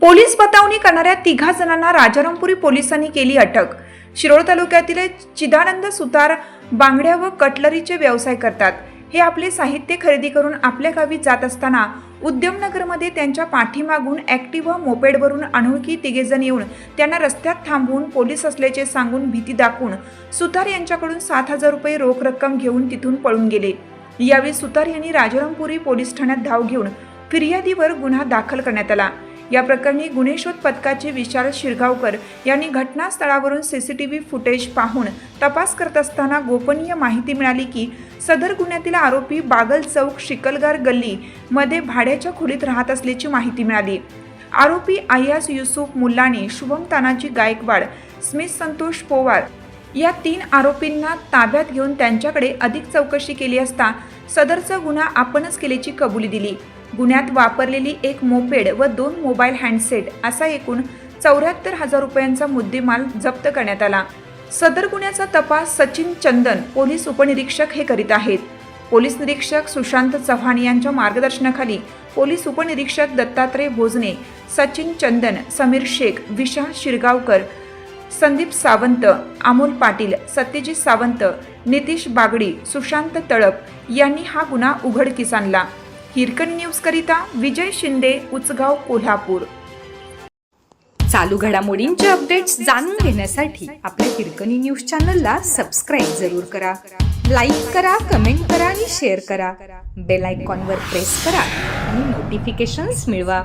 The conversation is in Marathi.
पोलीस बतावणी करणाऱ्या तिघा जणांना राजारामपुरी पोलिसांनी केली अटक. शिरोळ तालुक्यातील चिदानंद सुतार बांगड्या व कटलरीचे व्यवसाय करतात. हे आपले साहित्य खरेदी करून आपल्या गावी जात असताना उद्यमनगरमध्ये त्यांच्या पाठीमागून ॲक्टिव्हा मोपेडवरून अनोळखी तिघेजण येऊन त्यांना रस्त्यात थांबवून पोलीस असल्याचे सांगून भीती दाखवून सुतार यांच्याकडून सात हजार रुपये रोख रक्कम घेऊन तिथून पळून गेले. यावेळी सुतार यांनी राजारामपुरी पोलीस ठाण्यात धाव घेऊन फिर्यादीवर गुन्हा दाखल करण्यात आला. या प्रकरणी गुन्हे शोध पथकाचे विशाल शिरगावकर यांनी घटनास्थळावरून सीसीटीव्ही फुटेज पाहून तपास करत असताना गोपनीय माहिती मिळाली की सदर गुन्ह्यातील आरोपी बागल चौक शिकलगार गल्ली मध्ये भाड्याच्या खोलीत राहत असल्याची माहिती मिळाली. आरोपी आयास युसुफ मुल्लानी शुभम तानाजी गायकवाड स्मित संतोष पोवार या तीन आरोपींना ताब्यात घेऊन त्यांच्याकडे अधिक चौकशी केली असता सदरचा गुन्हा आपणच केल्याची कबुली दिली. गुन्ह्यात वापरलेली एक मोपेड व दोन मोबाईल हँडसेट असा एकूण चौऱ्याहत्तर हजार रुपयांचा मुद्देमाल जप्त करण्यात आला. सदर गुन्ह्याचा तपास सचिन चंदन पोलीस उपनिरीक्षक हे करीत आहेत. पोलीस निरीक्षक सुशांत चव्हाण यांच्या मार्गदर्शनाखाली पोलीस उपनिरीक्षक दत्तात्रय भोजने सचिन चंदन समीर शेख विशाल शिरगावकर संदीप सावंत अमोल पाटील सत्यजित सावंत नितीश बागडी सुशांत तळप यांनी हा गुन्हा उघडकीस आणला. हिरकणी न्यूजकरिता विजय शिंदे उचगाव कोल्हापूर. चालू घडामोडींचे अपडेट्स जाणून घेण्यासाठी आपल्या हिरकणी न्यूज चॅनलला सबस्क्राईब जरूर करा. लाईक करा कमेंट करा आणि शेअर करा. बेल आयकॉनवर प्रेस करा आणि नोटिफिकेशन्स मिळवा.